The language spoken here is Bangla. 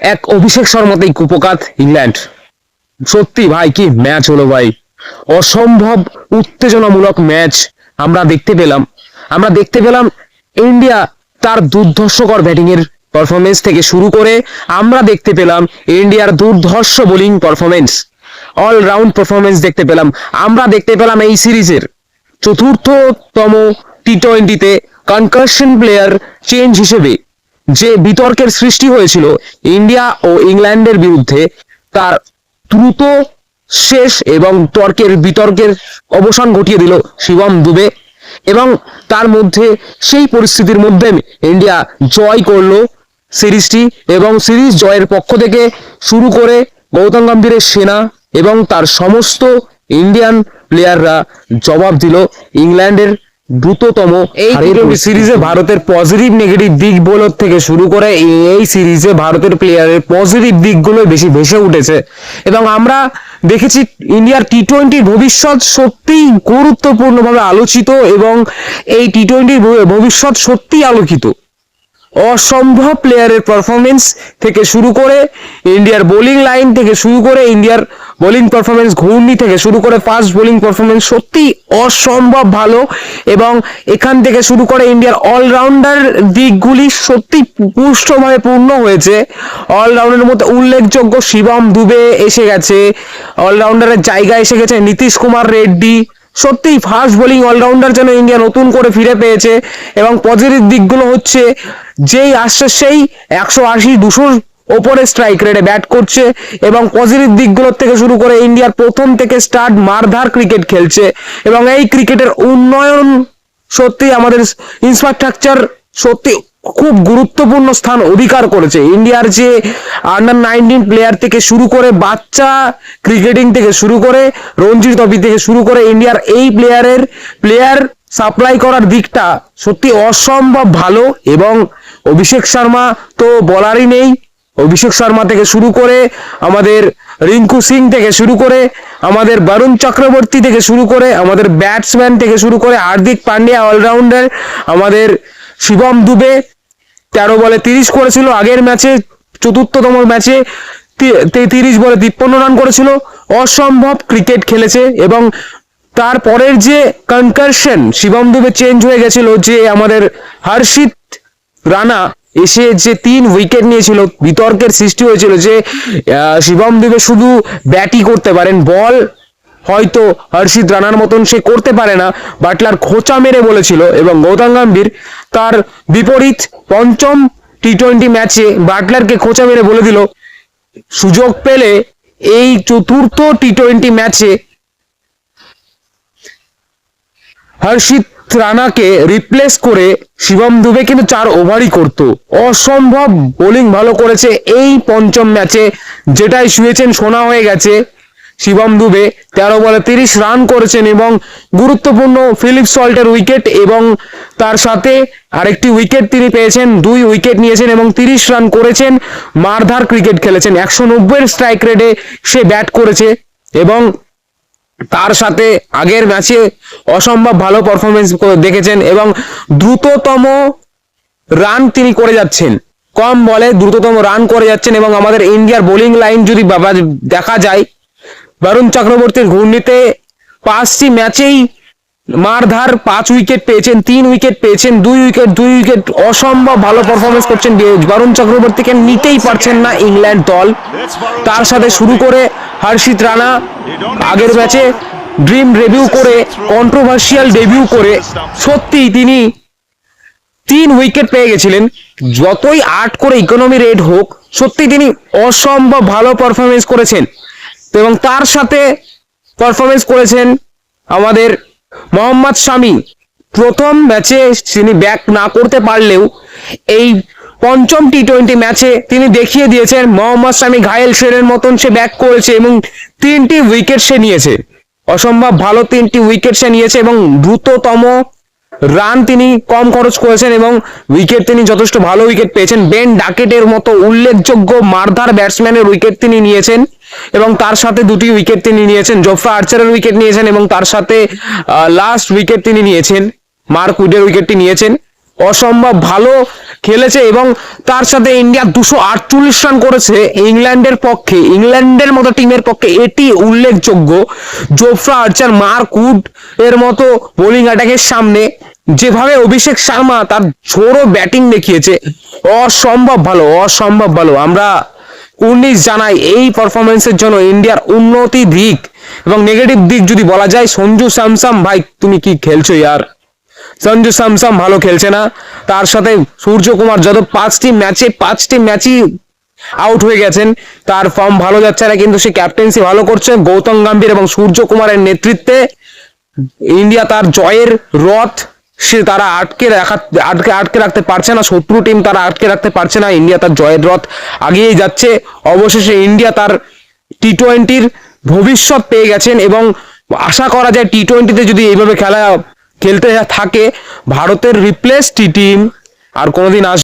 এক অভিষেক শর্মাতেই কুপকাত ইংল্যান্ড। সত্যি ভাই, কি ম্যাচ হলো ভাই। অসম্ভব উত্তেজনামূলক ম্যাচ আমরা দেখতে পেলাম। আমরা দেখতে পেলাম ইন্ডিয়া তার দুর্ধর্ষকর ব্যাটিং এর পারফরমেন্স থেকে শুরু করে আমরা দেখতে পেলাম ইন্ডিয়ার দুর্ধর্ষ বোলিং পারফরমেন্স অলরাউন্ড পারফরমেন্স দেখতে পেলাম। আমরা দেখতে পেলাম এই সিরিজের চতুর্থতম টি টোয়েন্টিতে কনকাশন প্লেয়ার চেঞ্জ হিসেবে যে বিতর্কের সৃষ্টি হয়েছিল ইন্ডিয়া ও ইংল্যান্ডের বিরুদ্ধে, তার দ্রুত শেষ এবং তর্কের বিতর্কের অবসান ঘটিয়ে দিল শিবম দুবে এবং তার মধ্যে সেই পরিস্থিতির মধ্যে ইন্ডিয়া জয় করল সিরিজটি এবং সিরিজ জয়ের পক্ষ থেকে শুরু করে গৌতম গম্ভীরের সেনা এবং তার সমস্ত ইন্ডিয়ান প্লেয়াররা জবাব দিল ইংল্যান্ডের দ্রুততম এই সিরিজে ভারতের পজিটিভ নেগেটিভ দিক বোলার থেকে শুরু করে এই- সিরিজে ভারতের প্লেয়ারের পজিটিভ দিকগুলো বেশি ভেসে উঠেছে। এবং আমরা দেখেছি ইন্ডিয়ার টি টোয়েন্টির ভবিষ্যৎ সত্যিই গুরুত্বপূর্ণভাবে আলোচিত এবং এই টি টোয়েন্টির ভবিষ্যৎ সত্যিই আলোকিত। অসম্ভব প্লেয়ারের পারফরমেন্স থেকে শুরু করে ইন্ডিয়ার বোলিং লাইন থেকে শুরু করে ইন্ডিয়ার বোলিং পারফরমেন্স ঘূর্ণি থেকে শুরু করে ফাস্ট বোলিং পারফরমেন্স সত্যি অসম্ভব ভালো এবং এখান থেকে শুরু করে ইন্ডিয়ার অলরাউন্ডার দিকগুলি সত্যি পুষ্টভাবে পূর্ণ হয়েছে। অলরাউন্ডারের মধ্যে উল্লেখযোগ্য শিবম দুবে এসে গেছে অলরাউন্ডারের জায়গায় এসে গেছে, নীতিশ কুমার রেড্ডি সত্যিই ফাস্ট বোলিং অলরাউন্ডার যেন ইন্ডিয়া নতুন করে ফিরে পেয়েছে এবং পজিটিভ দিকগুলো হচ্ছে যেই আসছে সেই একশো আশি, দুশোর ওপরে স্ট্রাইক রেটে ব্যাট করছে এবং পজিটিভ দিকগুলোর থেকে শুরু করে ইন্ডিয়ার প্রথম থেকে স্টার্ট মারধার ক্রিকেট খেলছে এবং এই ক্রিকেটের উন্নয়ন সত্যি আমাদের ইনফ্রাস্ট্রাকচার সত্যি খুব গুরুত্বপূর্ণ স্থান অধিকার করেছে। ইন্ডিয়ার যে আন্ডার নাইনটিন প্লেয়ার থেকে শুরু করে বাচ্চা ক্রিকেটিং থেকে শুরু করে রঞ্জি ট্রফি থেকে শুরু করে ইন্ডিয়ার এই প্লেয়ারের প্লেয়ার সাপ্লাই করার দিকটা সত্যি অসম্ভব ভালো এবং অভিষেক শর্মা তো বলারই নেই। অভিষেক শর্মা থেকে শুরু করে আমাদের রিঙ্কু সিং থেকে শুরু করে আমাদের বরুণ চক্রবর্তী থেকে শুরু করে আমাদের ব্যাটসম্যান থেকে শুরু করে হার্দিক পান্ডিয়া অলরাউন্ডার আমাদের শিবম দুবে তেরো বলে তিরিশ করেছিল, আগের ম্যাচে, চতুর্থতম ম্যাচে তিরিশ বলে তিপ্পান্ন রান করেছিল। অসম্ভব ক্রিকেট খেলেছে এবং তারপরের যে কনকারশন শিবম দুবে চেঞ্জ হয়ে গেছিল যে আমাদের হর্ষিত রানা এসে যে তিন উইকেট নিয়েছিল, বিতর্কের সৃষ্টি হয়েছিল যে শিবম দুবে শুধু ব্যাটই করতে পারেন বল হয়তো হর্ষিত রানার মতন সে করতে পারে না। বাটলার খোঁচা মেরে বলেছিল এবং গৌতম গম্ভীর তার বিপরীত পঞ্চম টি টোয়েন্টি ম্যাচে বাটলারকে খোঁচা মেরে বলে দিল, সুযোগ পেলে এই চতুর্থ টি টোয়েন্টি ম্যাচে হর্ষিত রানাকে রিপ্লেস করে শিবম দুবে কিন্তু চার ওভারই করতো। অসম্ভব বোলিং ভালো করেছে এই পঞ্চম ম্যাচে, যেটাই শুয়েছেন শোনা হয়ে গেছে। শিবম দুবে তেরো বলে তিরিশ রান করেছেন এবং গুরুত্বপূর্ণ ফিলিপ সল্টের উইকেট এবং তার সাথে আরেকটি উইকেট তিনি পেয়েছেন, দুই উইকেট নিয়েছেন এবং তিরিশ রান করেছেন, মারধার ক্রিকেট খেলেছেন। একশো নব্বই স্ট্রাইক রেটে সে ব্যাট করেছে এবং তার সাথে আগের ম্যাচে অসম্ভব ভালো পারফরমেন্স দেখেছেন এবং দ্রুততম রান তিনি করে যাচ্ছেন। কম বলে দ্রুততম রান করে যাচ্ছেন এবং আমাদের ইন্ডিয়ার বোলিং লাইন যদি দেখা যায় বরুণ চক্রবর্তীর ঘূর্ণিতে পাঁচটি ম্যাচেই মারধার পাঁচ উইকেট পেয়েছেন, তিন উইকেট পেয়েছেন, দুই উইকেট দুই উইকেট, অসম্ভব ভালো পারফরমেন্স করছেন বরুণ চক্রবর্তীকে নিতেই পারছেন না ইংল্যান্ড দল। তার সাথে শুরু করে হর্ষিত রানা, আগের ম্যাচে ড্রিম রেভিউ করে কন্ট্রোভার্সিয়াল ডেবিউ করে সত্যি তিনি তিন উইকেট পেয়ে গেছিলেন। যতই আট করে ইকোনমি রেট হোক সত্যি তিনি অসম্ভব ভালো পারফরমেন্স করেছেন। এবং তার সাথে পারফরমেন্স করেছেন আমাদের মোহাম্মদ শামি। প্রথম ম্যাচে তিনি ব্যাক না করতে পারলেও এই পঞ্চম টি টোয়েন্টি ম্যাচে তিনি দেখিয়ে দিয়েছেন মোহাম্মদ শামি ঘায়েল শেরের মতন সে ব্যাক করেছে এবং তিনটি উইকেট সে নিয়েছে। অসম্ভব ভালো তিনটি উইকেট সে নিয়েছে এবং দ্রুততম রান তিনি কম খরচ করেছেন এবং উইকেট তিনি যথেষ্ট ভালো উইকেট পেয়েছেন। বেন ডাকেটের মতো উল্লেখযোগ্য মারধার ব্যাটসম্যানের উইকেট তিনি নিয়েছেন এবং তার সাথে দুটি উইকেট তিনি নিয়েছেন। জোফরা আর্চারের উইকেট নিয়েছেন এবং তার সাথে লাস্ট উইকেট তিনি নিয়েছেন। মার্ক উডের উইকেটটি নিয়েছেন। অসম্ভব ভালো খেলেছে এবং তার সাথে ইন্ডিয়া দুশো আটচল্লিশ রান করেছে ইংল্যান্ডের পক্ষে। ইংল্যান্ডের মতো টিমের পক্ষে এটি উল্লেখযোগ্য। জোফরা আর্চার মার্ক উড এর মতো বোলিং অ্যাটাকের সামনে যেভাবে অভিষেক শর্মা তার ঝোড়ো ব্যাটিং দেখিয়েছে, অসম্ভব ভালো অসম্ভব ভালো। আমরা উনিশ জানাই এই পারফরমেন্সের জন্য ইন্ডিয়ার উন্নতি দিক এবং নেগেটিভ দিক যদি বলা যায়, সঞ্জু স্যামসাম, ভাই তুমি কি খেলছো ইয়ার? সঞ্জু স্যামসাম ভালো খেলছে না। তার সাথে সূর্যকুমার যাদব পাঁচটি ম্যাচে পাঁচটি ম্যাচই আউট হয়ে গেছেন। তার ফর্ম ভালো যাচ্ছে না, কিন্তু সে ক্যাপ্টেন্সি ভালো করছে। গৌতম গম্ভীর এবং সূর্যকুমারের নেতৃত্বে ইন্ডিয়া তার জয়ের রথ সে তারা আটকে রাখা, আটকে আটকে রাখতে পারছে না। শত্রু টিম তারা আটকে রাখতে পারছে না। ইন্ডিয়া তার জয়ের রথ আগিয়েই যাচ্ছে। অবশেষে ইন্ডিয়া তার টি টোয়েন্টির ভবিষ্যৎ পেয়ে গেছেন এবং আশা করা যায় টি টোয়েন্টিতে যদি এইভাবে খেলা, খেলতে থাকে, ভারতের রিপ্লেস টি টিম আর কোনোদিন আসবে